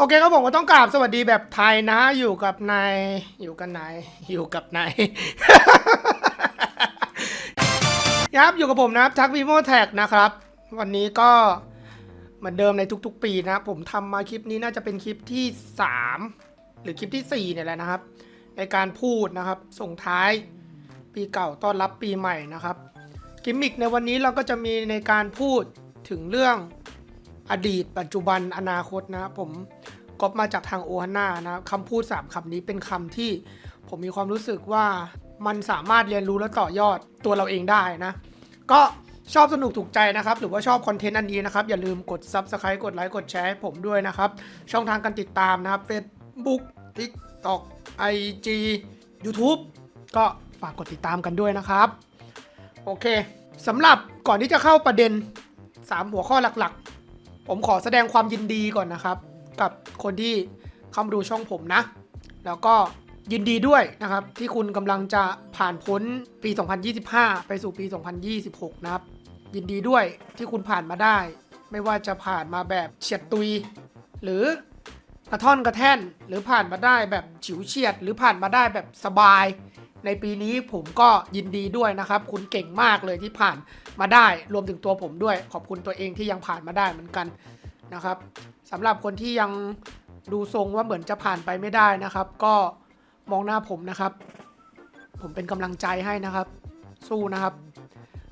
โอเคครับผมก็ต้องกราบสวัสดีแบบไทยนะ อยู่กับนายอยู่กันนายอยู่กับนายครับอยู่กับผมนะครับทักวีโมแท็กนะครับ วันนี้ก็เหมือนเดิมในทุกๆ ปีนะผมทำมาคลิปนี้น่าจะเป็นคลิปที่ 3 หรือคลิปที่ 4 เนี่ยแหละนะครับ ในการพูดนะครับ ส่งท้ายปีเก่าต้อนรับปีใหม่นะครับกิมมิกในวันนี้เราก็จะมีในการพูดถึงเรื่องอดีตปัจจุบันอนาคตนะครับผม ก๊อปมาจากทางโอฮาน่านะคำพูด 3คำนี้เป็นคำที่ผมมีความรู้สึกว่ามันสามารถเรียนรู้และต่อยอดตัวเราเองได้นะ ก็ชอบสนุกถูกใจนะครับ หรือว่าชอบคอนเทนต์อันนี้นะครับ อย่าลืมกด Subscribe กดไลค์กดแชร์ให้ผมด้วยนะครับ ช่องทางการติดตามนะครับ Facebook TikTok IG YouTube ก็ฝากกดติดตามกันด้วยนะครับ โอเคสำหรับก่อนที่จะเข้าประเด็น 3 หัวข้อหลักๆ ผมขอแสดงความยินดีก่อนนะครับ กับคนที่เข้ามาดูช่องผมนะ แล้วก็ยินดีด้วยนะครับ ที่คุณกำลังจะผ่านพ้นปี 2025 ไปสู่ปี 2026 นะครับ ยินดีด้วยที่คุณผ่านมาได้ ไม่ว่าจะผ่านมาแบบเฉียดตุย หรือกระท่อนกระแท่น หรือผ่านมาได้แบบฉิวเฉียด หรือผ่านมาได้แบบสบาย ในปีนี้ผมก็ยินดีด้วยนะครับ คุณเก่งมากเลยที่ผ่านมาได้รวมถึงตัวผมด้วย ขอบคุณตัวเองที่ยังผ่านมาได้เหมือนกัน นะครับสำหรับคนที่ยังดูทรงว่าเหมือนจะผ่านไปไม่ได้นะครับ ก็มองหน้าผมนะครับ ผมเป็นกำลังใจให้นะครับ สู้นะครับ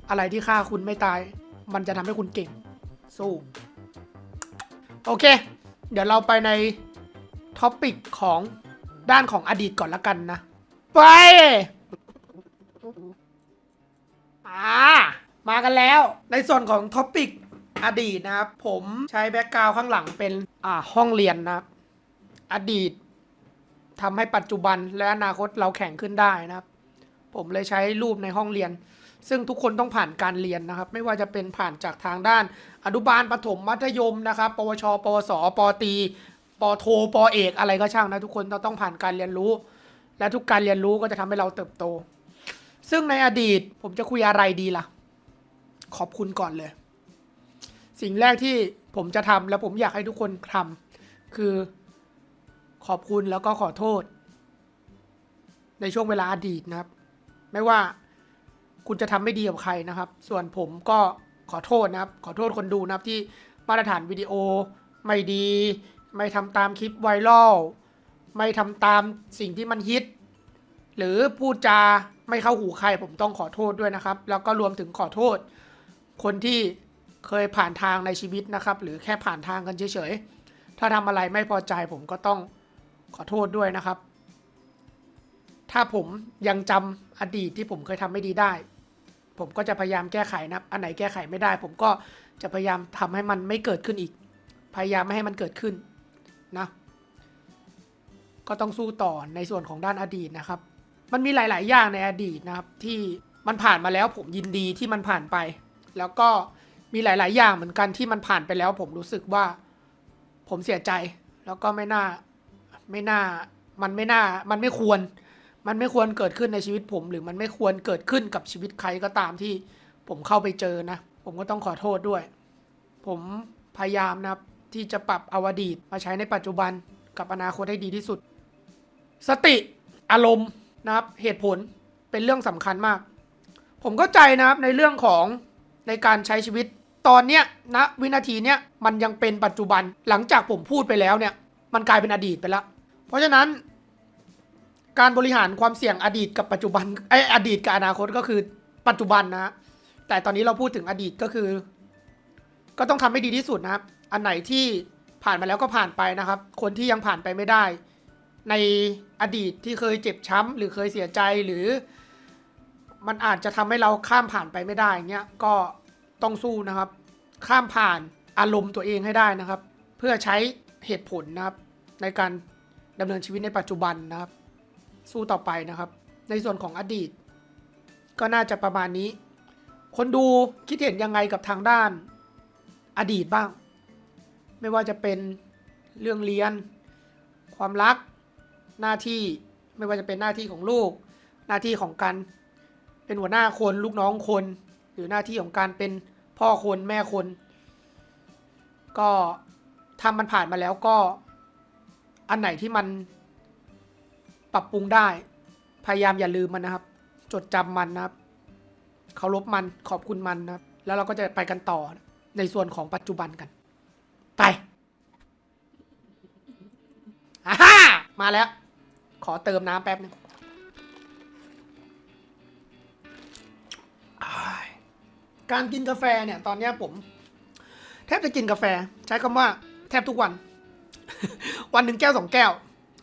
อะไรที่ฆ่าคุณไม่ตาย มันจะทำให้คุณเก่ง สู้ โอเค เดี๋ยวเราไปในท็อปิกของด้านของอดีตก่อนละกันนะ ไปอ่ามากันแล้ว ในส่วนของท็อปิก อดีตนะครับ ผมใช้แบ็กกราวด์ข้างหลังเป็นอ่าห้องเรียนนะครับ อดีตทำให้ปัจจุบันและอนาคตเราแข่งขึ้นได้นะครับ ผมเลยใช้รูปในห้องเรียน ซึ่งทุกคนต้องผ่านการเรียนนะครับ ไม่ว่าจะเป็นผ่านจากทางด้าน อนุบาลประถมมัธยมนะครับ ปวช ปวส ปตีปโท ปเอก อะไรก็ช่างนะทุกคนต้องต้องผ่านการเรียนรู้ และทุกการเรียนรู้ก็จะทำให้เราเติบโต ซึ่งในอดีตผมจะคุยอะไรดีล่ะ ขอบคุณก่อนเลย สิ่งแรกที่ผมจะทำและผมอยากให้ทุกคนทำคือขอบคุณแล้วก็ขอโทษ ในช่วงเวลาอดีตนะครับ ไม่ว่าคุณจะทำไม่ดีกับใครนะครับ ส่วนผมก็ขอโทษนะครับ ขอโทษคนดูนะครับที่มาตรฐานวิดีโอไม่ดี ไม่ทำตามคลิปไวรัลไม่ทำตามสิ่งที่มันฮิต หรือพูดจาไม่เข้าหูใครผมต้องขอโทษด้วยนะครับ แล้วก็รวมถึงขอโทษ คนที่ เคยผ่านทางในชีวิตนะครับ หรือแค่ผ่านทางกันเฉยๆ ถ้าทำอะไรไม่พอใจผมก็ต้องขอโทษด้วยนะครับ ถ้าผมยังจำอดีตที่ผมเคยทำไม่ดีได้ ผมก็จะพยายามแก้ไขนะอันไหนแก้ไขไม่ได้ ผมก็จะพยายามทำให้มันไม่เกิดขึ้นอีก พยายามไม่ให้มันเกิดขึ้นนะ ก็ต้องสู้ต่อในส่วนของด้านอดีตนะครับ มันมีหลาย ๆ อย่างในอดีตนะครับที่มันผ่านมาแล้วผมยินดีที่มันผ่านไป แล้วก็ มีหลาย ๆ อย่างเหมือนกันที่มันผ่านไปแล้ว ผมรู้สึกว่า ผมเสียใจ แล้วก็ไม่น่าไม่น่า มันไม่น่า มันไม่ควร มันไม่ควรเกิดขึ้นในชีวิตผม หรือมันไม่ควรเกิดขึ้นกับชีวิตใครก็ตามที่ผมเข้าไปเจอนะ ผมก็ต้องขอโทษด้วย ผมพยายามนะครับที่จะปรับอาอดีตมาใช้ในปัจจุบันกับอนาคตให้ดีที่สุด สติอารมณ์นะครับเหตุผลเป็นเรื่องสำคัญมาก ผมเข้าใจนะครับในเรื่องของในการใช้ชีวิต ตอนเนี้ยณวินาทีเนี้ยมันยังเป็นปัจจุบันหลังจากผมพูดไปแล้วเนี่ย มันกลายเป็นอดีตไปแล้วเพราะฉะนั้น การบริหารความเสี่ยงอดีตกับปัจจุบันไออดีตกับอนาคตก็คือปัจจุบันนะแต่ตอนนี้เราพูดถึงอดีตก็คือ ก็ต้องทำให้ดีที่สุดนะครับ อันไหนที่ผ่านมาแล้วก็ผ่านไปนะครับ คนที่ยังผ่านไปไม่ได้ ในอดีตที่เคยเจ็บช้ำหรือเคยเสียใจหรือ มันอาจจะทำให้เราข้ามผ่านไปไม่ได้เงี้ยก็ ต้องสู้นะครับ ข้ามผ่านอารมณ์ตัวเองให้ได้นะครับ เพื่อใช้เหตุผลนะครับ ในการดำเนินชีวิตในปัจจุบันนะครับ สู้ต่อไปนะครับ ในส่วนของอดีต ก็น่าจะประมาณนี้ คนดูคิดเห็นยังไงกับทางด้านอดีตบ้าง ไม่ว่าจะเป็นเรื่องเรียน ความรัก หน้าที่ไม่ว่าจะเป็นหน้าที่ของลูก หน้าที่ของการเป็นหัวหน้าคนลูกน้องคน หรือหน้าที่ของการเป็นพ่อคนแม่คน ก็ทำมันผ่านมาแล้วก็อันไหนที่มันปรับปรุงได้ พยายามอย่าลืมมันนะครับ จดจำมันนะครับเคารพมันขอบคุณมันนะครับ แล้วเราก็จะไปกันต่อในส่วนของปัจจุบันกัน ไปอ่าฮ่ามาแล้ว ขอเติมน้ำแป๊บหนึง การกินกาแฟเนี่ยตอนนี้ผม แทบจะกินกาแฟ ใช้คำว่าแทบทุกวัน วันหนึ่งแก้วสองแก้ว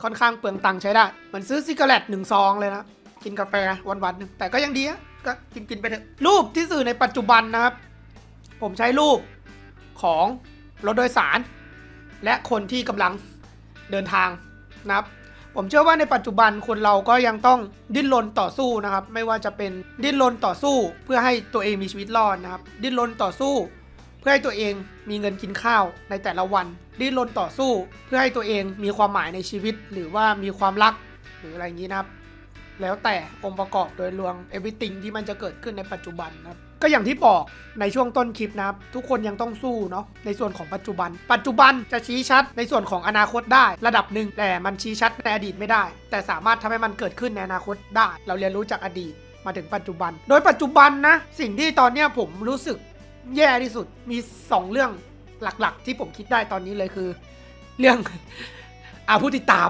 ค่อนข้างเปลืองตังค์ใช้ได้เหมือนซื้อซิกาเรตหนึ่งซองเลยนะกินกาแฟวันวันหนึ่งแต่ก็ยังดีอะก็กินกินไปเถอะรูปที่สื่อในปัจจุบันนะครับ ผมใช้รูปของรถโดยสาร และคนที่กำลังเดินทางนะครับ ผมเชื่อว่าในปัจจุบันคนเราก็ยังต้องดิ้นรนต่อสู้นะครับ ไม่ว่าจะเป็นดิ้นรนต่อสู้เพื่อให้ตัวเองมีชีวิตรอดนะครับ ดิ้นรนต่อสู้ เพื่อให้ตัวเองมีเงินกินข้าวในแต่ละวัน ดิ้นรนต่อสู้ เพื่อให้ตัวเองมีความหมายในชีวิต หรือว่ามีความรักหรืออะไรอย่างนี้นะครับ แล้วแต่องค์ประกอบโดยรวม everything ที่มันจะเกิดขึ้นในปัจจุบันนะครับก็อย่างที่บอกในช่วงต้นคลิปนะครับ ทุกคนยังต้องสู้เนาะในส่วนของปัจจุบัน ปัจจุบันจะชี้ชัดในส่วนของอนาคตได้ระดับหนึ่งแต่มันชี้ชัดในอดีตไม่ได้ แต่สามารถทำให้มันเกิดขึ้นในอนาคตได้ เราเรียนรู้จากอดีตมาถึงปัจจุบัน โดยปัจจุบันนะสิ่งที่ตอนเนี้ยผมรู้สึกแย่ที่สุดมี 2 เรื่องหลักๆ ที่ผมคิดได้ตอนนี้เลยคือ เรื่องอาผู้ติดตาม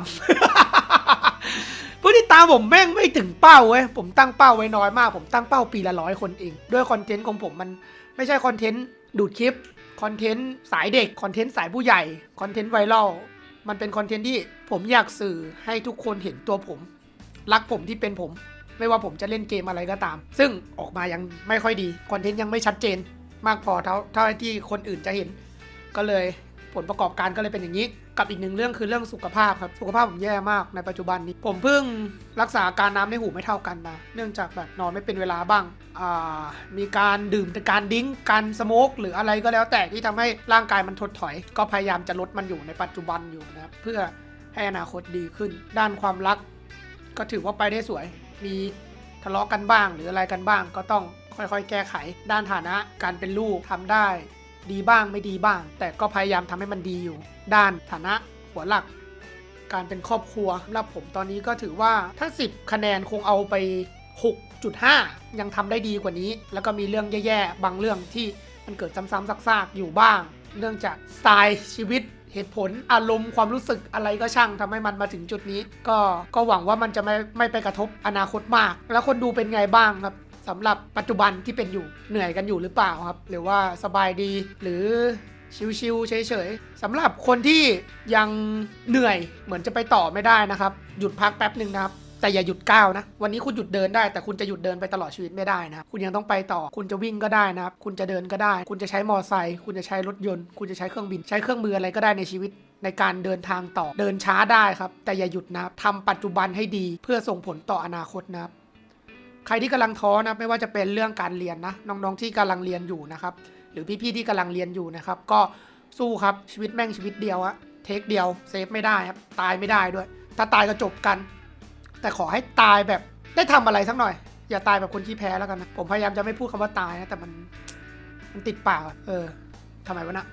ผู้ติดตามผมแม่งไม่ถึงเป้าเว้ยผมตั้งเป้าไว้น้อยมาก ผมตั้งเป้าปีละร้อยคนเอง ด้วยคอนเทนต์ของผมมันไม่ใช่คอนเทนต์ดูดคลิปคอนเทนต์สายเด็กคอนเทนต์สายผู้ใหญ่คอนเทนต์ไวรัลมันเป็นคอนเทนต์ที่ผมอยากสื่อให้ทุกคนเห็นตัวผม รักผมที่เป็นผม ไม่ว่าผมจะเล่นเกมอะไรก็ตาม ซึ่งออกมายังไม่ค่อยดีคอนเทนต์ยังไม่ชัดเจน มากพอเท่าเท่าที่คนอื่นจะเห็น ก็เลย ผลประกอบการก็เลยเป็นอย่างนี้ กับอีกหนึ่งเรื่องคือเรื่องสุขภาพครับ สุขภาพผมแย่มากในปัจจุบันนี้ ผมเพิ่งรักษาการน้ำในหูไม่เท่ากันมาเนื่องจากแบบนอนไม่เป็นเวลาบ้าง มีการดื่มการดิ้งการสโมกหรืออะไรก็แล้วแต่ที่ทำให้ร่างกายมันถดถอย ก็พยายามจะลดมันอยู่ในปัจจุบันอยู่นะครับเพื่อให้อนาคตดีขึ้น ด้านความรัก ก็ถือว่าไปได้สวย มีทะเลาะกันบ้างหรืออะไรกันบ้าง ก็ต้องค่อยๆ แก้ไข ด้านฐานะการเป็นลูกทำได้ ดีบ้างไม่ดีบ้าง แต่ก็พยายามทำให้มันดีอยู่ ด้านฐานะหัวหลัก การเป็นครอบครัวสำหรับผมตอนนี้ก็ถือว่าถ้า 10 คะแนนคงเอาไป 6.5 ยังทำได้ดีกว่านี้ แล้วก็มีเรื่องแย่ๆ บางเรื่องที่มันเกิดซ้ำๆซากๆอยู่บ้าง เนื่องจากสไตล์ชีวิตเหตุผลอารมณ์ความรู้สึกอะไรก็ช่างทำให้มันมาถึงจุดนี้ ก็ก็หวังว่ามันจะไม่ไม่ไปกระทบอนาคตมาก แล้วคนดูเป็นไงบ้างครับ สำหรับปัจจุบันที่เป็นอยู่เหนื่อยกันอยู่หรือเปล่าครับ หรือว่าสบายดีหรือชิวๆเฉยๆสำหรับคนที่ยังเหนื่อยเหมือนจะไปต่อไม่ได้นะครับ หยุดพักแป๊บหนึ่งนะครับแต่อย่าหยุดก้าวนะ วันนี้คุณหยุดเดินได้ แต่คุณจะหยุดเดินไปตลอดชีวิตไม่ได้นะคุณยังต้องไปต่อ คุณจะวิ่งก็ได้นะครับ คุณจะเดินก็ได้ คุณจะใช้มอไซค์ คุณจะใช้รถยนต์ คุณจะใช้เครื่องบิน ใช้เครื่องมืออะไรก็ได้ในชีวิตในการเดินทางต่อ เดินช้าได้ครับ แต่อย่าหยุดนะครับทำปัจจุบันให้ดีเพื่อส่งผลต่ออนาคตนะครับ ใครที่กำลังท้อนะไม่ว่าจะเป็นเรื่องการเรียนนะน้องๆที่กำลังเรียนอยู่นะครับ หรือพี่ๆที่กำลังเรียนอยู่นะครับ ก็สู้ครับชีวิตแม่งชีวิตเดียวอะเทคเดียวเซฟไม่ได้ครับตายไม่ได้ด้วย ถ้าตายก็จบกัน แต่ขอให้ตายแบบได้ทำอะไรสักหน่อย อย่าตายแบบคนที่แพ้แล้วกันนะผมพยายามจะไม่พูดคำว่าตายนะแต่มันมันติดปากเออทำไมวะนะ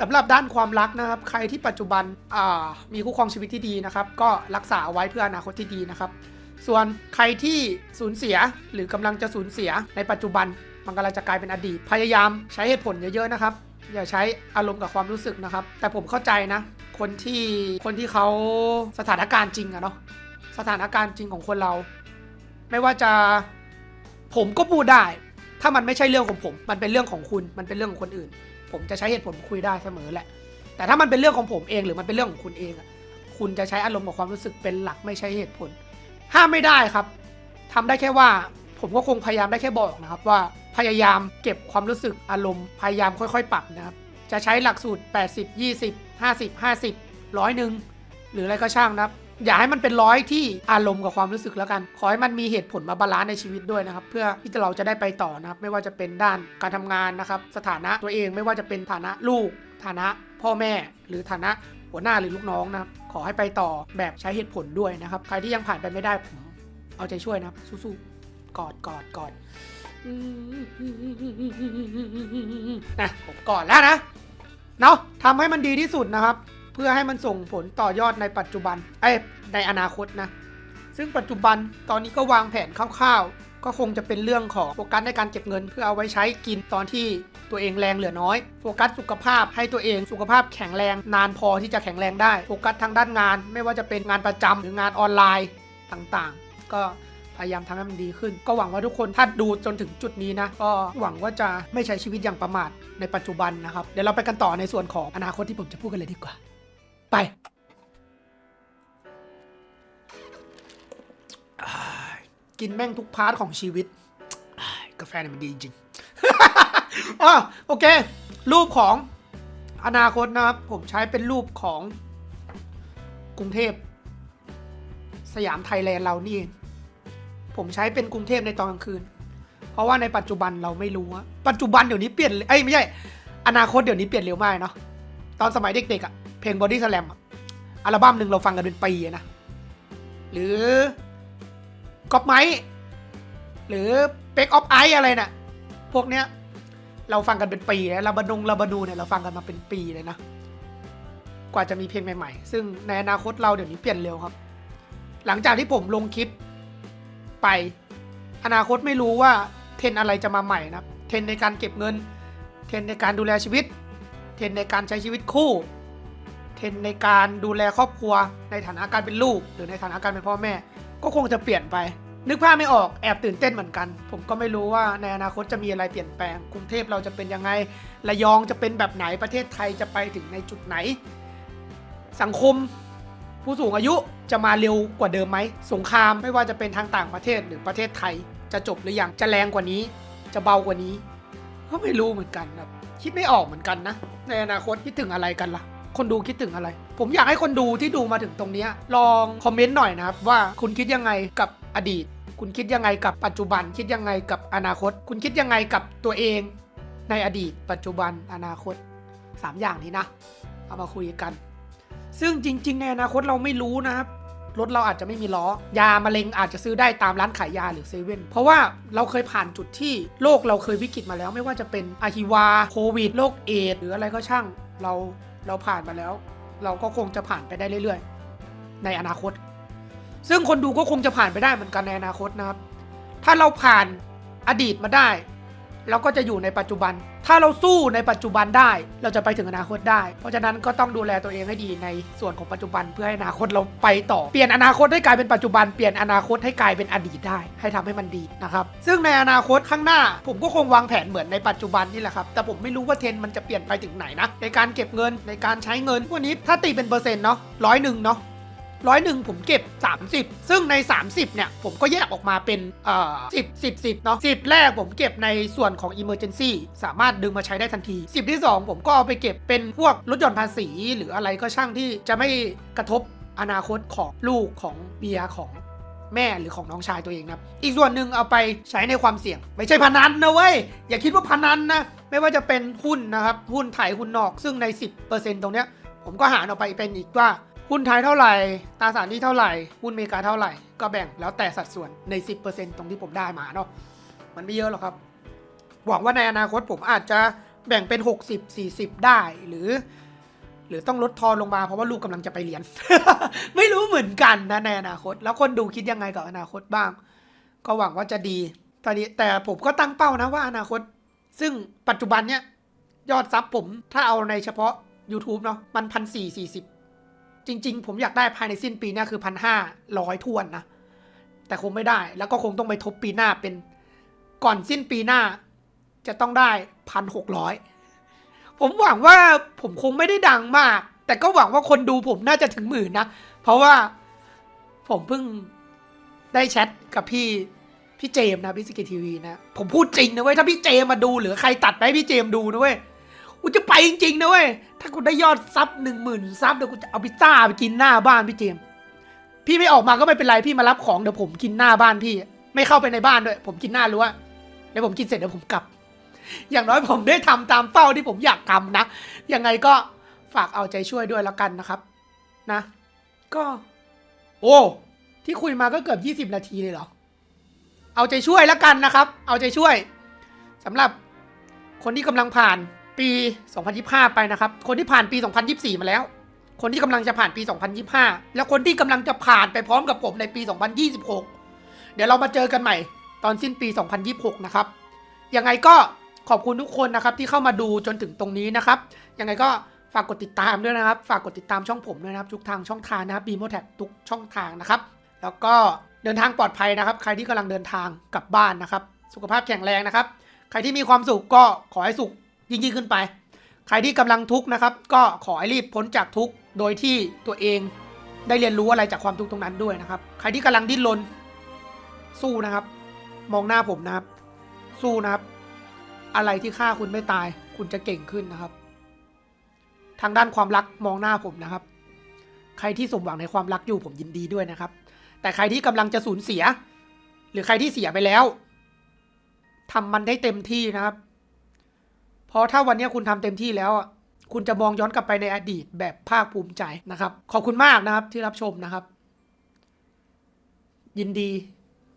สำหรับด้านความรักนะครับ ใครที่ปัจจุบันมีคู่ครองชีวิตที่ดีนะครับ ก็รักษาเอาไว้เพื่ออนาคตที่ดีนะครับ ส่วนใครที่สูญเสียหรือกำลังจะสูญเสียในปัจจุบัน มันกำลังจะกลายเป็นอดีต พยายามใช้เหตุผลเยอะๆนะครับ อย่าใช้อารมณ์กับความรู้สึกนะครับ แต่ผมเข้าใจนะ คนที่คนที่เขาสถานการณ์จริงอะเนาะสถานการณ์จริงของคนเรา ไม่ว่าจะผมก็พูดได้ ถ้ามันไม่ใช่เรื่องของผม มันเป็นเรื่องของคุณ มันเป็นเรื่องของคนอื่น ผมจะใช้เหตุผลคุยได้เสมอแหละ แต่ถ้ามันเป็นเรื่องของผมเองหรือมันเป็นเรื่องของคุณเองอะคุณจะใช้อารมณ์กับความรู้สึกเป็นหลักไม่ใช่เหตุผล ห้ามไม่ได้ครับทำได้แค่ว่าผมก็คงพยายามได้แค่บอกนะครับว่าพยายามเก็บความรู้สึกอารมณ์พยายามค่อยๆ ปรับนะครับ จะใช้หลักสูตร 80 20 50 50 ร้อยหนึ่งหรืออะไรก็ช่างนะครับ อย่าให้มันเป็นร้อยที่อารมณ์กับความรู้สึกแล้วกัน ขอให้มันมีเหตุผลมาบาลานซ์ในชีวิตด้วยนะครับ เพื่อที่เราจะได้ไปต่อนะครับ ไม่ว่าจะเป็นด้านการทำงานนะครับ สถานะตัวเองไม่ว่าจะเป็นฐานะลูก ฐานะพ่อแม่ หรือฐานะ หัวหน้าหรือลูกน้องนะครับขอให้ไปต่อแบบใช้เหตุผลด้วยนะครับ ใครที่ยังผ่านไปไม่ได้ผมเอาใจช่วยนะครับสู้ๆกอดกอดกอดนะผมกอดแล้วนะเนาะทำให้มันดีที่สุดนะครับ เพื่อให้มันส่งผลต่อยอดในปัจจุบันเอ้ในอนาคตนะ ซึ่งปัจจุบันตอนนี้ก็วางแผนคร่าวๆ ก็คงจะเป็นเรื่องของโฟกัสในการเก็บเงิน เพื่อเอาไว้ใช้กินตอนที่ตัวเองแรงเหลือน้อย โฟกัสสุขภาพให้ตัวเองสุขภาพแข็งแรงนานพอที่จะแข็งแรงได้โฟกัสทางด้านงาน ไม่ว่าจะเป็นงานประจำหรืองานออนไลน์ต่างๆ ก็พยายามทำให้มันดีขึ้น ก็หวังว่าทุกคนถ้าดูจนถึงจุดนี้นะ ก็หวังว่าจะไม่ใช้ชีวิตอย่างประมาทในปัจจุบันนะครับ เดี๋ยวเราไปกันต่อในส่วนของอนาคตที่ผมจะพูดกันเลยดีกว่า ไป กินแม่งทุกพาร์ทของชีวิต กาแฟเนี่ยมันดีจริงอ๋อโอเค รูปของอนาคตนะครับ ผมใช้เป็นรูปของกรุงเทพ สยามไทยแลนด์เรานี่เองผมใช้เป็นกรุงเทพในตอนกลางคืน เพราะว่าในปัจจุบันเราไม่รู้ว่าปัจจุบันเดี๋ยวนี้เปลี่ยนเอ้ยไม่ใช่อนาคตเดี๋ยวนี้เปลี่ยนเร็วมากเนาะตอนสมัยเด็กๆอะเพลงบอดี้สแลมอัลบั้มหนึ่งเราฟังกันเป็นปีนะหรือ ก๊อปไมค์หรือเป็กออฟไออะไรน่ะ พวกเนี้ย เราฟังกันเป็นปีแล้วลาบานุงลาบานูเนี่ยเราฟังกันมาเป็นปีเลยนะ กว่าจะมีเพลงใหม่ๆ ซึ่งในอนาคตเราเดี๋ยวนี้เปลี่ยนเร็วครับ หลังจากที่ผมลงคลิปไป อนาคตไม่รู้ว่าเทรนอะไรจะมาใหม่นะเทรนในการเก็บเงิน เทรนในการดูแลชีวิต เทรนในการใช้ชีวิตคู่ เทรนในการดูแลครอบครัว ในฐานะการเป็นลูก หรือในฐานะการเป็นพ่อแม่ ก็คงจะเปลี่ยนไป นึกภาพไม่ออกแอบตื่นเต้นเหมือนกัน ผมก็ไม่รู้ว่าในอนาคตจะมีอะไรเปลี่ยนแปลง กรุงเทพเราจะเป็นยังไงระยองจะเป็นแบบไหนประเทศไทยจะไปถึงในจุดไหน สังคมผู้สูงอายุจะมาเร็วกว่าเดิมไหมสงครามไม่ว่าจะเป็นทางต่างประเทศหรือประเทศไทย จะจบหรือยังจะแรงกว่านี้ จะเบากว่านี้ ก็ไม่รู้เหมือนกันครับคิดไม่ออกเหมือนกันนะ ในอนาคตคิดถึงอะไรกันล่ะ คนดูคิดถึงอะไร ผมอยากให้คนดูที่ดูมาถึงตรงนี้ลองคอมเมนต์หน่อยนะครับว่าคุณคิดยังไงกับอดีต คุณคิดยังไงกับปัจจุบัน คิดยังไงกับอนาคต คุณคิดยังไงกับตัวเอง ในอดีต ปัจจุบันอนาคตสามอย่างนี้นะ เอามาคุยกัน ซึ่งจริง ๆ ในอนาคตเราไม่รู้นะครับรถเราอาจจะไม่มีล้อยามะเร็งอาจจะซื้อได้ตามร้านขายยาหรือเซเว่นเพราะว่าเราเคยผ่านจุดที่โลกเราเคยวิกฤตมาแล้ว ไม่ว่าจะเป็นอาฮิวาโควิดโรคเอดหรืออะไรก็ช่าง เรา เราผ่านมาแล้ว เราก็คงจะผ่านไปได้เรื่อยๆ ในอนาคต ซึ่งคนดูก็คงจะผ่านไปได้เหมือนกันในอนาคตนะครับ ถ้าเราผ่านอดีตมาได้ เราก็จะอยู่ในปัจจุบัน ถ้าเราสู้ในปัจจุบันได้ เราจะไปถึงอนาคตได้ เพราะฉะนั้นก็ต้องดูแลตัวเองให้ดีในส่วนของปัจจุบัน เพื่อให้อนาคตเราไปต่อ เปลี่ยนอนาคตให้กลายเป็นปัจจุบัน เปลี่ยนอนาคตให้กลายเป็นอดีตได้ ให้ทำให้มันดีนะครับ ซึ่งในอนาคตข้างหน้า ผมก็คงวางแผนเหมือนในปัจจุบันนี่แหละครับ แต่ผมไม่รู้ว่าเทรนมันจะเปลี่ยนไปถึงไหนนะ ในการเก็บเงิน ในการใช้เงินวันนี้ถ้าตีเป็นเปอร์เซ็นต์เนาะร้อยหนึ่งเนาะ ร้อยหนึ่งผมเก็บ 30 ซึ่งใน 30 เนี่ย ผมก็แยกออกมาเป็นเอ่อ10 10 10เนาะ10แรกผมเก็บในส่วนของ Emergency สามารถดึงมาใช้ได้ทันที 10 ที่ 2 ผมก็เอาไปเก็บเป็นพวกลดหย่อนภาษี หรืออะไรก็ช่างที่จะไม่กระทบอนาคตของลูกของเมียของแม่หรือของน้องชายตัวเองนะครับอีกส่วนหนึ่งเอาไปใช้ในความเสี่ยง ไม่ใช่พนันนะเว้ย อย่าคิดว่าพนันนะ ไม่ว่าจะเป็นหุ้นนะครับ หุ้นไทยหุ้นนอก ซึ่งใน 10%ตรงเนี้ย ผมก็หารออกไปเป็นอีกว่า หุ้นไทยเท่าไหร่ตราสารนี้เท่าไหร่หุ้นอเมริกาเท่าไหร่ ก็แบ่งแล้วแต่สัดส่วนใน 10%ตรงที่ผมได้มาเนาะมันไม่เยอะหรอกครับ หวังว่าในอนาคตผมอาจจะแบ่งเป็น 60 40 ได้หรือ หรือต้องลดทอนลงมาเพราะว่าลูกกำลังจะไปเรียน ไม่รู้เหมือนกันนะในอนาคต แล้วคนดูคิดยังไงกับอนาคตบ้าง ก็หวังว่าจะดีตอนนี้แต่ผมก็ตั้งเป้านะว่าอนาคต ซึ่งปัจจุบันเนี้ยยอดซับผมถ้าเอาในเฉพาะ YouTube เนาะมันพันสี่สี่สิบ จริง ๆ ผมอยากได้ภายในสิ้นปีเนี้คือพันห้าร้อยทวนนะ แต่คงไม่ได้ แล้วก็คงต้องไปทบปีหน้าเป็นก่อนสิ้นปีหน้า จะต้องได้พันหกร้อยผมหวังว่าผมคงไม่ได้ดังมาก แต่ก็หวังว่าคนดูผมน่าจะถึงหมื่นนะ เพราะว่าผมเพิ่งได้แชทกับพี่พี่เจมส์นะพี่สกิทีวีนะ ผมพูดจริงนะเว้ยถ้าพี่เจมส์มาดูหรือใครตัดไปพี่เจมส์ดูนะเว้ย กูจะไปจริงๆนะเว้ย ถ้ากูได้ยอดซับหนึ่งหมื่นซับเดี๋ยวกูจะเอาพิซซ่าไปกินหน้าบ้านพี่เจมส์พี่ไม่ออกมาก็ไม่เป็นไรพี่มารับของเดี๋ยวผมกินหน้าบ้านพี่ ไม่เข้าไปในบ้านด้วย ผมกินหน้ารั้วเดี๋ยวผมกินเสร็จเดี๋ยวผมกลับ อย่างน้อยผมได้ทำตามเป้าที่ผมอยากทำนะ ยังไงก็ฝากเอาใจช่วยด้วยแล้วกันนะครับ นะ ก็ โอ้ที่คุยมาก็เกือบยี่สิบนาทีเลยเหรอ เอาใจช่วยแล้วกันนะครับ เอาใจช่วยสำหรับคนที่กำลังผ่าน ปี 2025 ไปนะครับ คนที่ผ่านปี 2024 มาแล้ว คนที่กำลังจะผ่านปี 2025 และคนที่กำลังจะผ่านไปพร้อมกับผมในปี 2026 เดี๋ยวเรามาเจอกันใหม่ ตอนสิ้นปี 2026 นะครับ ยังไงก็ขอบคุณทุกคนนะครับที่เข้ามาดูจนถึงตรงนี้นะครับ ยังไงก็ฝากกดติดตามด้วยนะครับ ฝากกดติดตามช่องผมด้วยนะครับ ทุกทางช่องทางนะครับ b ีโมแท็ทุกช่องทางนะครับ แล้วก็เดินทางปลอดภัยนะครับ ใครที่กำลังเดินทางกลับบ้านนะครับ สุขภาพแข็งแรงนะครับ ใครที่มีความสุขก็ขอให้สุข ยิ่งยิ่งขึ้นไป ใครที่กำลังทุกข์นะครับ ก็ขอให้รีบพ้นจากทุกข์โดยที่ตัวเองได้เรียนรู้อะไรจากความทุกข์ตรงนั้นด้วยนะครับ ใครที่กำลังดิ้นรนสู้นะครับ มองหน้าผมนะครับ สู้นะครับ อะไรที่ฆ่าคุณไม่ตาย คุณจะเก่งขึ้นนะครับ ทางด้านความรักมองหน้าผมนะครับ ใครที่สมหวังในความรักอยู่ผมยินดีด้วยนะครับ แต่ใครที่กำลังจะสูญเสีย หรือใครที่เสียไปแล้วทำมันได้เต็มที่นะครับ เพราะถ้าวันนี้คุณทำเต็มที่แล้วอะคุณจะมองย้อนกลับไปในอดีตแบบภาคภูมิใจนะครับ ขอบคุณมากนะครับที่รับชมนะครับ ยินดี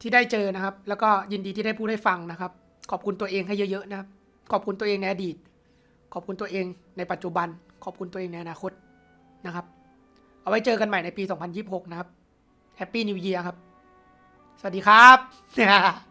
ที่ได้เจอนะครับ แล้วก็ยินดีที่ได้พูดให้ฟังนะครับ ขอบคุณตัวเองให้เยอะๆนะครับ ขอบคุณตัวเองในอดีต ขอบคุณตัวเองในปัจจุบัน ขอบคุณตัวเองในอนาคตนะครับ เอาไว้เจอกันใหม่ในปี 2026 นะครับแฮปปี้นิวเยียร์ครับ สวัสดีครับ